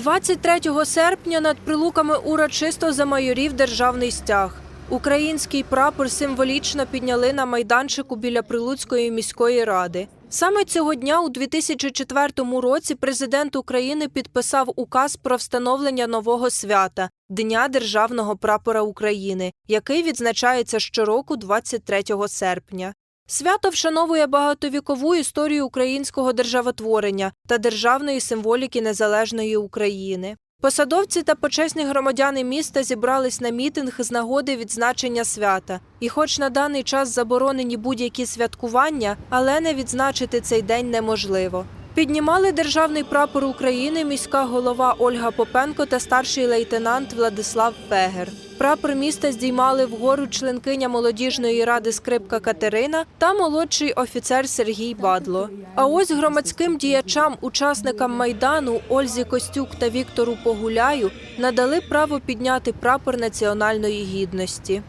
23 серпня над прилуками урочисто замайорів державний стяг. Український прапор символічно підняли на майданчику біля Прилуцької міської ради. Саме цього дня у 2004 році президент України підписав указ про встановлення нового свята Дня державного прапора України, який відзначається щороку 23 серпня. Свято вшановує багатовікову історію українського державотворення та державної символіки незалежної України. Посадовці та почесні громадяни міста зібрались на мітинг з нагоди відзначення свята. І, хоч на даний час заборонені будь-які святкування, але не відзначити цей день неможливо. Піднімали державний прапор України міська голова Ольга Попенко та старший лейтенант Владислав Фегер. Прапор міста здіймали вгору членкиня молодіжної ради скрипка Катерина та молодший офіцер Сергій Бадло. А ось громадським діячам, учасникам майдану Ользі Костюк та Віктору Погуляю надали право підняти прапор національної гідності.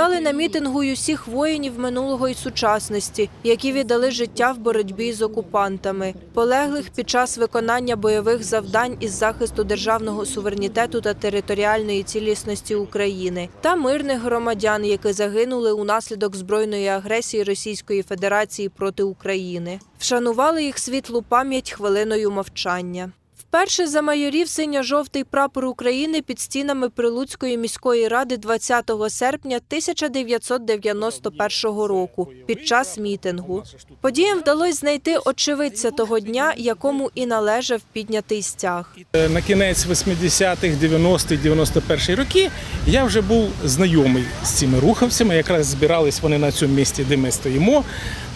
Згадали на мітингу й усіх воїнів минулого і сучасності, які віддали життя в боротьбі з окупантами, полеглих під час виконання бойових завдань із захисту державного суверенітету та територіальної цілісності України, та мирних громадян, які загинули унаслідок збройної агресії Російської Федерації проти України. Вшанували їх світлу пам'ять хвилиною мовчання. Вперше замайорів синьо-жовтий прапор України під стінами Прилуцької міської ради 20 серпня 1991 року під час мітингу. Подіям вдалося знайти очевидця того дня, якому і належав піднятий стяг. Е, На кінець 80-х, 90-х, 91 роки я вже був знайомий з цими рухавцями. Якраз збирались вони на цьому місці, де ми стоїмо.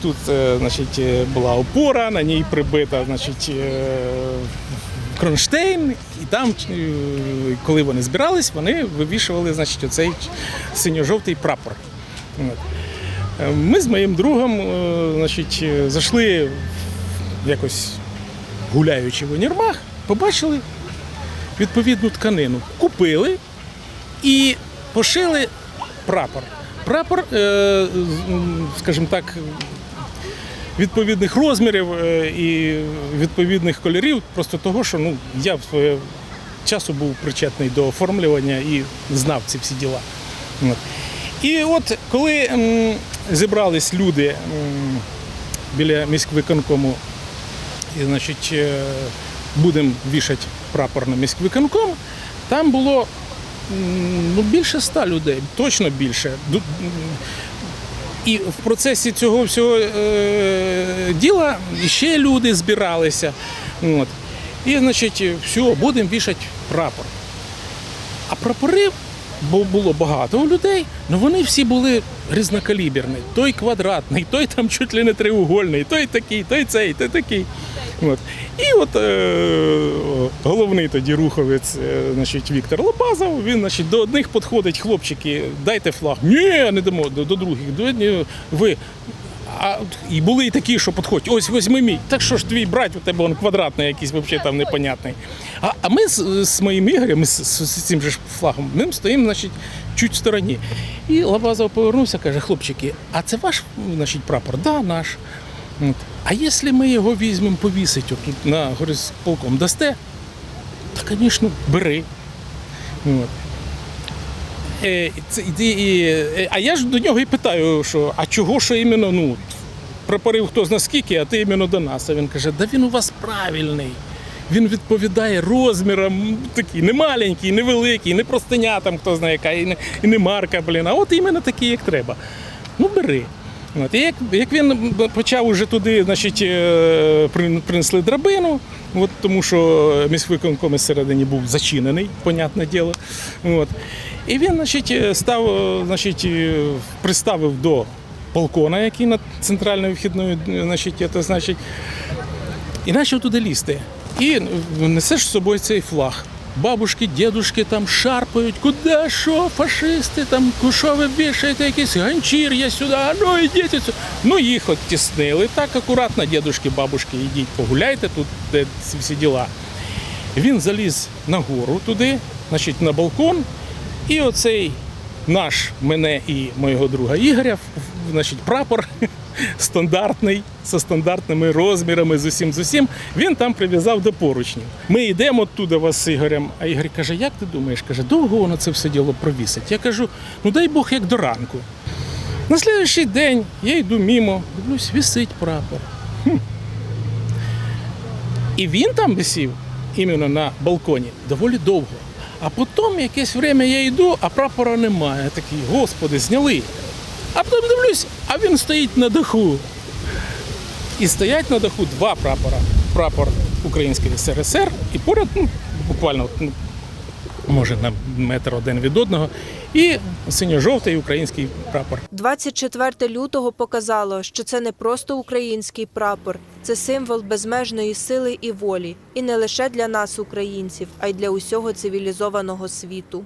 Тут е, значить, е, була опора, на ній прибита значить, кронштейн, і там, е, коли вони збирались, вони вивішували значить, оцей синьо-жовтий прапор. Е, Ми з моїм другом е, значить, зайшли якось гуляючи в універмаг, побачили відповідну тканину, купили і пошили прапор. Прапор, скажімо так, відповідних розмірів е, і відповідних кольорів, просто того, що ну, я в своє часу був причетний до оформлювання і знав ці всі діла. І от коли зібрались люди біля міськвиконкому і, значить, е, будемо вішати прапор на міськвиконком, там було ну, більше ста людей, точно більше. І в процесі цього всього е, діла ще люди збиралися. От. І, значить, все, будемо вішати прапор. А прапори бо було багато людей, але вони всі були різнокаліберні. Той квадратний, той там чуть ли не треугольний, той такий, той цей, той такий. От. І от е, головний тоді руховець, е, значить, Віктор Лопазов, він значить, до одних підходить, хлопчики, дайте флаг. Ні, не дамо, до, до других. «До- ні, Ви. А і були і такі, що підходять, ось візьми мій. Так що ж твій брат, у тебе він квадратний якийсь, взагалі там непонятний. А, а ми з, з моїм Ігорем, з, з, з цим же флагом, ми стоїмо, значить, чуть в стороні. І Лабазов повернувся, каже, хлопчики, а це ваш значить, прапор? Да, наш. А якщо ми його візьмемо повісити отут на горисполком, дасте? Та, звісно, бери. От. Е, це, і, і, е, а я ж до нього і питаю, що а чого що іменно ну, прапорив хто зна а ти іменно до нас. А він каже, да він у вас правильний. Він відповідає розмірам такий, не маленький, не великий, не простиня там, хто знає яка, і не, і не марка, блін, а от іменно такий, як треба. Ну, бери. От, і як, як він почав уже туди, значить, е, принесли драбину, от, тому що міськвиконком всередині був зачинений, понятне діло. От. І він значить, е, став, е, значить, приставив до балкона, який над центральною вхідною, значить, це, значить, і почав туди лізти. І несеш з собою цей флаг. Бабушки, дідушки там шарпають, куди що, фашисти, там що ви вішаєте, якийсь ганчір'я сюди, а ну ідіть. сюди». Ну їх от тіснили. Так акуратно, дідушки, бабушки, йдіть, погуляйте тут, де ці всі діла. Він заліз на гору туди, значить, на балкон, і оцей наш, мене і моєго друга Ігоря, значить, прапор стандартний, зі стандартними розмірами, з усім з усім, він там прив'язав до поручнів. Ми йдемо туди вас з Ігорем, а Ігор каже, як ти думаєш? Каже, довго воно це все діло провісить. Я кажу, ну дай Бог як до ранку. На слідуючий день я йду мімо, дивлюсь, висить прапор. Хм. І він там висів іменно на балконі доволі довго. А потім якесь время я йду, а прапора немає. Такий, господи, зняли. А потім дивлюсь, а він стоїть на даху. І стоять на даху два прапора. Прапор Української СРСР і поряд, ну, буквально, ну, може, на метр один від одного, і синьо-жовтий український прапор. 24 лютого показало, що це не просто український прапор, це символ безмежної сили і волі, і не лише для нас, українців, а й для усього цивілізованого світу.